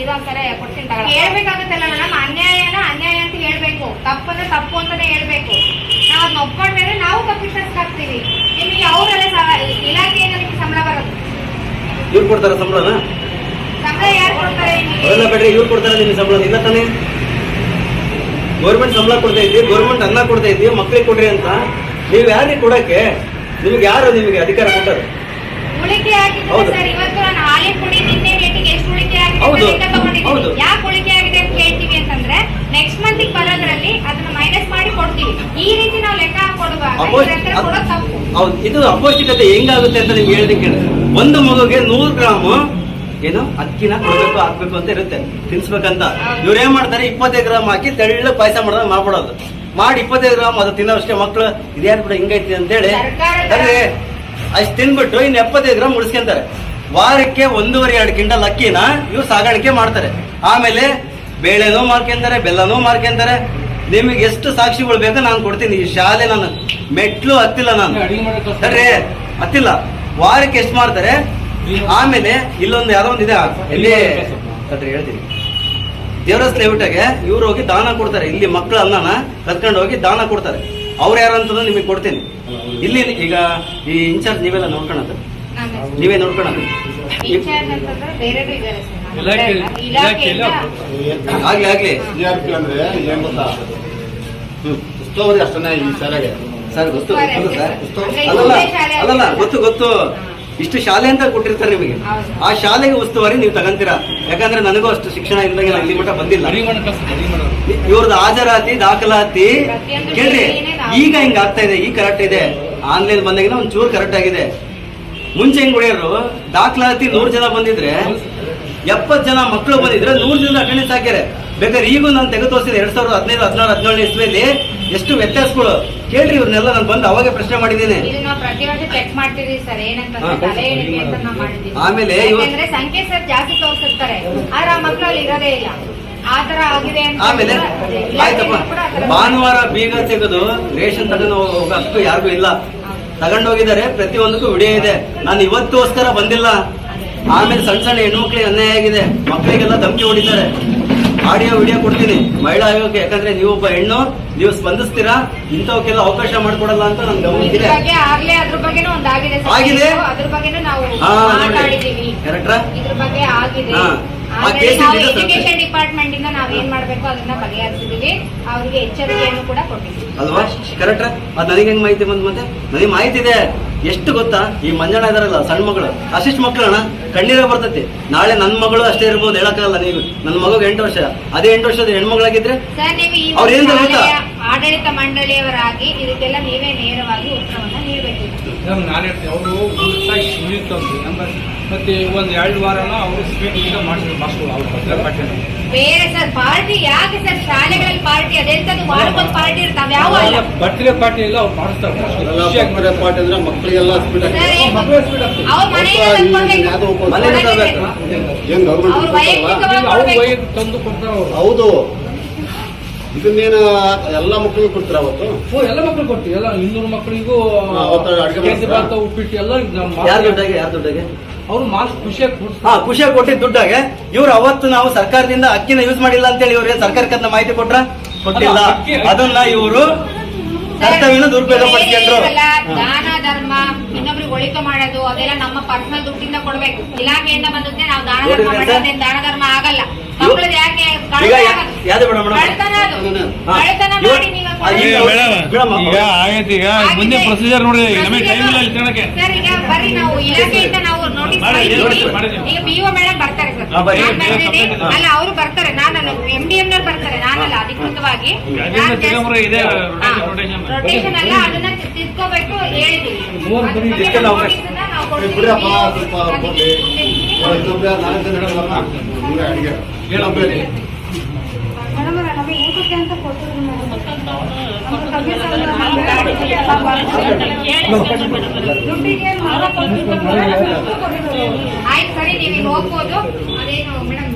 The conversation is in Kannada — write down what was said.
ಇದೊಂದ್ಸಲ ಕೊಡ್ತೀನಿ ತಗೊಳ್ಳಿ. ಹೇಳ್ಬೇಕಾಗುತ್ತಲ್ಲ ಮೇಡಮ್ ಅನ್ಯಾಯನ ಅನ್ಯಾಯ ಅಂತ ಹೇಳ್ಬೇಕು. ತಪ್ಪನ್ನ ತಪ್ಪು ಅಂತಾನೆ ಹೇಳ್ಬೇಕು. ನಾವ್ ಅದನ್ನ ಒಪ್ಕೊಂಡ್ಮೇಲೆ ನಾವು ತಪ್ಪಿಸ್ತಾಗ್ತೀವಿ ನಿಮಗೆ ಅವರೆಲ್ಲ ಇಲಾಖೆಯಿಂದ ನಿಮ್ಗೆ ಸಂಬಳ ಬರೋದು ಇವ್ರು ಕೊಡ್ತಾರ ಸಂಬಳನ? ಸಂಬಳ ಯಾರು ಕೊಡ್ತಾರೆ ಬೇಡ್ರಿ ಇವ್ರು ಕೊಡ್ತಾರ ನಿಮ್ಗೆ ಸಂಬಳ ಇಲ್ಲ ತಾನೇ? ಗೌರ್ಮೆಂಟ್ ಸಂಬಳ ಕೊಡ್ತಾ ಇದ್ದೀವಿ ಗೌರ್ಮೆಂಟ್ ಅನ್ನ ಕೊಡ್ತಾ ಇದ್ವಿ ಮಕ್ಳಿಗೆ ಕೊಡ್ರಿ ಅಂತ. ನೀವು ಯಾರಿಗೆ ಕೊಡಕ್ಕೆ? ನಿಮ್ಗೆ ಯಾರು ನಿಮಗೆ ಅಧಿಕಾರ ಕೊಟ್ಟರು ಉಳಿಕೆ ಆಗಿ ಹೌದು. ಸರ್ ಇವತ್ತು ನಾನು ಹಾಲಿ ಪುಡಿ ಯಾಕೆ ಉಳಿಕೆ ಆಗಿದೆ ಅಂತ ಹೇಳ್ತೀವಿ ಅಂತಂದ್ರೆ ನೆಕ್ಸ್ಟ್ ಮಂತ್ ಬರೋದ್ರಲ್ಲಿ ಅದನ್ನ ಮೈನಸ್ ಮಾಡಿ ಕೊಡ್ತೀವಿ. ಈ ರೀತಿ ನಾವು ಲೆಕ್ಕ ಹೌದು. ಇದು ಅಪೌಷ್ಟಿಕತೆ ಹೆಂಗಾಗುತ್ತೆ ಅಂತ ನಿಮ್ಗೆ ಹೇಳ್ಲಿಕ್ಕೆ ಕೇಳಿ ಒಂದು ಮಗುಗೆ ನೂರು ಗ್ರಾಮ್ ಏನು ಅಕ್ಕಿನ ಕೊಡಬೇಕು ಹಾಕ್ಬೇಕು ಅಂತ ಇರುತ್ತೆ. ತಿನ್ಸ್ಬೇಕಂತ. ಇವ್ರು ಏನ್ ಮಾಡ್ತಾರೆ? ಇಪ್ಪತ್ತೈದು ಗ್ರಾಮ್ ಹಾಕಿ ತೆಳ್ಳ ಪಾಯಸ ಮಾಡೋದು ಮಾಡ್ಬಿಡೋದು. ಮಾಡಿ ಇಪ್ಪತ್ತೈದು ಗ್ರಾಮ್ ಅದು ತಿನ್ನೋಷ್ಟೇ ಮಕ್ಳು. ಇದ್ಯಾರು ಕೂಡ ಹಿಂಗೈತಿ ಅಂತೇಳಿ. ಅಷ್ಟು ತಿನ್ಬಿಟ್ಟು ಇನ್ನು ಎಪ್ಪತ್ತೈದು ಗ್ರಾಮ್ ಉಳಿಸ್ಕೊಂತಾರೆ. ವಾರಕ್ಕೆ ಒಂದೂವರೆ ಎರಡು ಕ್ವಿಂಟಲ್ ಅಕ್ಕಿನ ಇವ್ರು ಸಾಗಾಣಿಕೆ ಮಾಡ್ತಾರೆ. ಆಮೇಲೆ ಬೇಳೆನೂ ಮಾರ್ಕೊಂತಾರೆ ಬೆಲ್ಲನೂ ಮಾರ್ಕೊಂತಾರೆ. ನಿಮಗೆ ಎಷ್ಟು ಸಾಕ್ಷಿಗಳು ಬೇಕೋ ನಾನು ಕೊಡ್ತೀನಿ. ಈ ಶಾಲೆ ನಾನು ಮೆಟ್ಲು ಹತ್ತಿಲ್ಲ ನಾನು. ಸರಿ ಹತ್ತಿಲ್ಲ. ವಾರಕ್ಕೆ ಎಷ್ಟು ಮಾಡ್ತಾರೆ? ಆಮೇಲೆ ಇಲ್ಲೊಂದು ಯಾರೋ ಒಂದು ಇದೆ ಎಲ್ಲಿ? ಹೇಳ್ತೀನಿ. ದೇವರಸ್ ಲೇಔಟಾಗೆ ಇವ್ರು ಹೋಗಿ ದಾನ ಕೊಡ್ತಾರೆ. ಇಲ್ಲಿ ಮಕ್ಕಳು ಅನ್ನನ ಕರ್ಕೊಂಡು ಹೋಗಿ ದಾನ ಕೊಡ್ತಾರೆ. ಅವ್ರು ಯಾರು ಅಂತಂದ್ರೆ ನಿಮಗೆ ಕೊಡ್ತೀನಿ. ಇಲ್ಲಿ ಈಗ ಈ ಇನ್ಚಾರ್ಜ್ ನೀವೆಲ್ಲ ನೋಡ್ಕೊಳತ್ತೆ ನೀವೇ ನೋಡ್ಕೊಳ್ಳೋಣ. ಆಗ್ಲಿ ಆಗ್ಲಿ. ಸಿ ಆರ್ ಪಿ ಅಂದ್ರೆ ಏನ್ ಗೊತ್ತಾ? ಉಸ್ತುವಾರಿ ಅಷ್ಟೇ ಈ ಶಾಲೆಗೆ. ಸರ್ ಗೊತ್ತು ಗೊತ್ತು ಸರ್. ಅಲ್ಲಲ್ಲ ಗೊತ್ತು ಗೊತ್ತು. ಇಷ್ಟು ಶಾಲೆ ಅಂತ ಕೊಟ್ಟಿರ್ತಾರೆ ನಿಮಗೆ. ಆ ಶಾಲೆಗೆ ಉಸ್ತುವಾರಿ ನೀವು ತಗಂತೀರಾ? ಯಾಕಂದ್ರೆ ನನಗೂ ಅಷ್ಟು ಶಿಕ್ಷಣ ಇಲ್ಲದಾಗ ನಾನು ಇಲ್ಲಿ ಮಟ್ಟ ಬಂದಿಲ್ಲ. ಇವ್ರದ್ದು ಹಾಜರಾತಿ ದಾಖಲಾತಿ ಕೇಳಿ ಕೇಳ್ರಿ ಈಗ ಹಿಂಗ ಆಗ್ತಾ ಇದೆ ಈಗ ಕರೆಕ್ಟ್ ಇದೆ. ಆನ್ಲೈನ್ ಬಂದಾಗಿನ ಒಂಚೂರು ಚೂರು ಕರೆಕ್ಟ್ ಆಗಿದೆ. ಮುಂಚೆ ಹೆಂಗ್ ಹೊಡೆಯೋರು ದಾಖಲಾತಿ ನೂರ್ ಜನ ಬಂದಿದ್ರೆ ಎಪ್ಪತ್ ಜನ ಮಕ್ಕಳು ಬಂದಿದ್ರೆ ನೂರ್ ಜನ ಅಟೆಂಡೆನ್ಸ್ ಹಾಕ್ಯಾರೆ. ಬೇಕಾದ್ರೆ ಈಗೂ ನಾನು ತೆಗೆದು ತೋರಿಸಿದೆ ಎರಡ್ ಸಾವಿರದ ಹದಿನೈದು ಹದಿನಾರು ಹದಿನೇಳನೇ ಇಸ್ವಿಯಲ್ಲಿ ಎಷ್ಟು ವ್ಯತ್ಯಾಸಗಳು. ಕೇಳ್ರಿ ಇವ್ರನ್ನೆಲ್ಲ ನಾನು ಬಂದು ಅವಾಗೆ ಪ್ರಶ್ನೆ ಮಾಡಿದ್ದೀನಿ. ಆಮೇಲೆ ಇವ- ಯಾಕಂದ್ರೆ ಸಂಖ್ಯೆ ಸರ್ ಜಾಸ್ತಿ ತೋರಿಸಿರ್ತಾರೆ. ಆದ್ರೆ ಆ ಮಕ್ಕಳು ಅಲ್ಲಿ ಇರೋದೇ ಇಲ್ಲ. ಆ ಆಗಿದೆ ಅಂತ ಆಮೇಲೆ ಆಯ್ತಪ್ಪ. ಭಾನುವಾರ ಬೀಗ ತೆಗೆದು ರೇಷನ್ ತಗೊಂಡು ಹೋಗೋ ಯಾರಿಗೂ ಇಲ್ಲ. ತಗೊಂಡೋಗಿದ್ದಾರೆ. ಪ್ರತಿಯೊಂದಕ್ಕೂ ವಿಡಿಯೋ ಇದೆ. ನಾನು ಇವತ್ತೋಸ್ಕರ ಬಂದಿಲ್ಲ. ಆಮೇಲೆ ಸಣ್ಣ ಸಣ್ಣ ಹೆಣ್ಮಕ್ಳಿಗೆ ಅನ್ಯಾಯ ಆಗಿದೆ. ಮಕ್ಕಳಿಗೆಲ್ಲ ಧಮಕಿ ಹೊಡಿತಾರೆ. ಆಡಿಯೋ ವಿಡಿಯೋ ಕೊಡ್ತೀನಿ. ಮಹಿಳಾ ಆಯೋಗಕ್ಕೆ. ಯಾಕಂದ್ರೆ ನೀವು ಒಬ್ಬ ಹೆಣ್ಣು ನೀವು ಸ್ಪಂದಿಸ್ತೀರಾ? ಇಂಥವಕ್ಕೆಲ್ಲ ಅವಕಾಶ ಮಾಡಿಕೊಡಲ್ಲ ಅಂತ ನನ್ ಆಗಿದೆ? ಹಾ ಕರೆಕ್ಟ್ರಾ ನಾವು ಎಜುಕೇಶನ್ ಡಿಪಾರ್ಟ್ಮೆಂಟ್ ಇಂದ ನಾವ್ ಏನ್ ಮಾಡ್ಬೇಕು ಅದನ್ನ ಬಗೆಹರಿಸಿದೀವಿ ಅವ್ರಿಗೆ ಎಚ್ಚರಿಕೆಯನ್ನು ಕೂಡ ಕೊಟ್ಟಿದ್ದೀವಿ. ಅಲ್ವಾ? ಕರೆಕ್ಟ್ ಅದ್ ನನಗೆ ಹೆಂಗ್ ಮಾಹಿತಿ ಬಂದ್ ಮತ್ತೆ? ನನಗೆ ಮಾಹಿತಿ ಇದೆ. ಎಷ್ಟು ಗೊತ್ತಾ? ಈ ಮಂಜಣ್ಣ ಇದಾರಲ್ಲ ಸಣ್ಣ ಮಗಳು. ಅಶಿಷ್ಟ್ ಮಕ್ಕಳು ಅಣ್ಣ ಕಣ್ಣೀರ ಬರ್ತೈತಿ. ನಾಳೆ ನನ್ನ ಮಗಳು ಅಷ್ಟೇ ಇರ್ಬೋದು ಹೇಳಕ್ಕಾಗಲ್ಲ ನೀವು ನನ್ನ ಮಗುಗೆ ಎಂಟು ವರ್ಷ. ಅದೇ ಎಂಟು ವರ್ಷದ ಹೆಣ್ಮಗಳಾಗಿದ್ರೆ ಆಡಳಿತ ಮಂಡಳಿಯವರಾಗಿ ಇದಕ್ಕೆಲ್ಲ ನೀವೇ ನೇರವಾಗಿ ಉತ್ತರವನ್ನ ನೀಡಬೇಕು. ಮೇಡಮ್ ನಾನು ಹೇಳ್ತೀನಿ ಅವರು ಉಳಿತಂದು ನಮ್ಮ ಮತ್ತೆ ಒಂದು ಎರಡು ವಾರನ ಅವರು ಸ್ಪೀಡ್ ಈಗ ಮಾಡಿಸಿದ್ರು ಮಾಸ್ಟರ್ ಅವ್ರು ಭದ್ರ ಪಾಟೀಲ್ ಬೇರೆ ಸರ್ ಪಾರ್ಟಿ ಯಾಕೆ ಸರ್? ಶಾಲೆಗಳಲ್ಲಿ ಪಾರ್ಟಿ ಅದೆಂತದ್ದು ವಾರಕ್ಕೊಂದು ಪಾರ್ಟಿ ಇರ್ತಾವೆ ಯಾವ ಅಲ್ಲ. ಬರ್ತ್ಡೇ ಪಾರ್ಟಿ ಇಲ್ಲ ಅವ್ರು ಮಾಡಿಸ್ತಾರೆ ಪಾರ್ಟಿ ಅಂದ್ರೆ ಮಕ್ಕಳಿಗೆಲ್ಲ ಸ್ಪೀಡ್ ಆಗ್ತದೆ. ಸ್ಪೀಡ್ ಅವ್ರ ತಂದು ಕೊಡ್ತಾರೆ ಅವರು. ಹೌದು. ಇದನ್ನೇನು ಎಲ್ಲ ಮಕ್ಕಳಿಗೂ ಕೊಡ್ತೀರ ಅವತ್ತು? ಓ ಎಲ್ಲ ಮಕ್ಕಳು ಕೊಡ್ತೀವಿ. ಎಲ್ಲ ಇನ್ನೂರು ಮಕ್ಕಳಿಗೂ ಅವತ್ತು ಅಡ್ಗೆ ಕೇಸರಿ ಮಾಡ್ಸ್ತಾ? ಭಾತ ಉಪ್ಪಿಟ್ಟು ಎಲ್ಲ ಯಾರು ದುಡ್ಡಾಗೆ ಯಾರ್ ದುಡ್ಡಾಗೆ? ಅವ್ರು ಮಾಸ್ ಖುಷಿಯಾಗಿ ಹಾ ಖುಷಿಯಾಗಿ ಕೊಟ್ಟಿದ್ದ ದುಡ್ಡಾಗೆ. ಇವ್ರು ಅವತ್ತು ನಾವು ಸರ್ಕಾರದಿಂದ ಅಕ್ಕಿನ ಯೂಸ್ ಮಾಡಿಲ್ಲ ಅಂತೇಳಿ ಇವ್ರಿಗೆ ಏನ್ ಸರ್ಕಾರಕ್ಕೆ ಅದನ್ನ ಮಾಹಿತಿ ಕೊಟ್ರ? ಕೊಟ್ಟಿಲ್ಲ. ಅಲ್ಲ, ಅಕ್ಕಿ- ಅದನ್ನ ಇವರು ಕರ್ತವ್ಯನ ದುರುಪಯೋಗ ಪಡಿಸ್ಕೊಂಡ್ರು. ದಾನ ಧರ್ಮ ಇನ್ನೊಬ್ರಿಗೆ ಒಳಿತು ಮಾಡೋದು ಅದೆಲ್ಲ ನಮ್ಮ ಪರ್ಸನಲ್ ದುಡ್ಡಿಂದ ಕೊಡ್ಬೇಕು. ಇಲಾಖೆಯಿಂದ ಬಂದದ್ದೇ ನಾವು ದಾನ ಧರ್ಮ ನೋಡಿದ್ರೆ ದಾನ ಧರ್ಮ ಆಗಲ್ಲ. ಈಗ? ಯಾವ್ದು ಬೇಡ ಮೇಡಮ್? ಆಗೈತಿ ಮುಂದೆ. ಪ್ರೊಸೀಜರ್ ನೋಡಿ ನಮಗೆ ಟೈಮ್ ಇಲ್ಲ ಇಲ್ಲಿ ಪ್ರೊಸೀಜರ್ ತಿನ್ನಕ್ಕೆ ಸರ್ ಈಗ ಬರ್ರಿ ನಾವು ಇಲಾಖೆಯಿಂದ ನೋಟಿಸ್ ಮೇಡಮ್ ಬರ್ತಾರೆ ಸರ್. ಅಲ್ಲ ಅವರು ಬರ್ತಾರೆ. ನಾನಲ್ಲ ಎಂ ಡಿ ಎಂ ಬರ್ತಾರೆ. ನಾನಲ್ಲ ಅಧಿಕೃತವಾಗಿ. ರೊಟೇಷನ್ ಅಲ್ಲ ಅದನ್ನ ತಿಳ್ಕೋಬೇಕು ಹೇಳಿದೀವಿ. ನಾವು ಆಯ್ತು ಸರಿ ನೀವು ಹೋಗ್ಬೋದು. ಅದೇನು ಮೇಡಮ್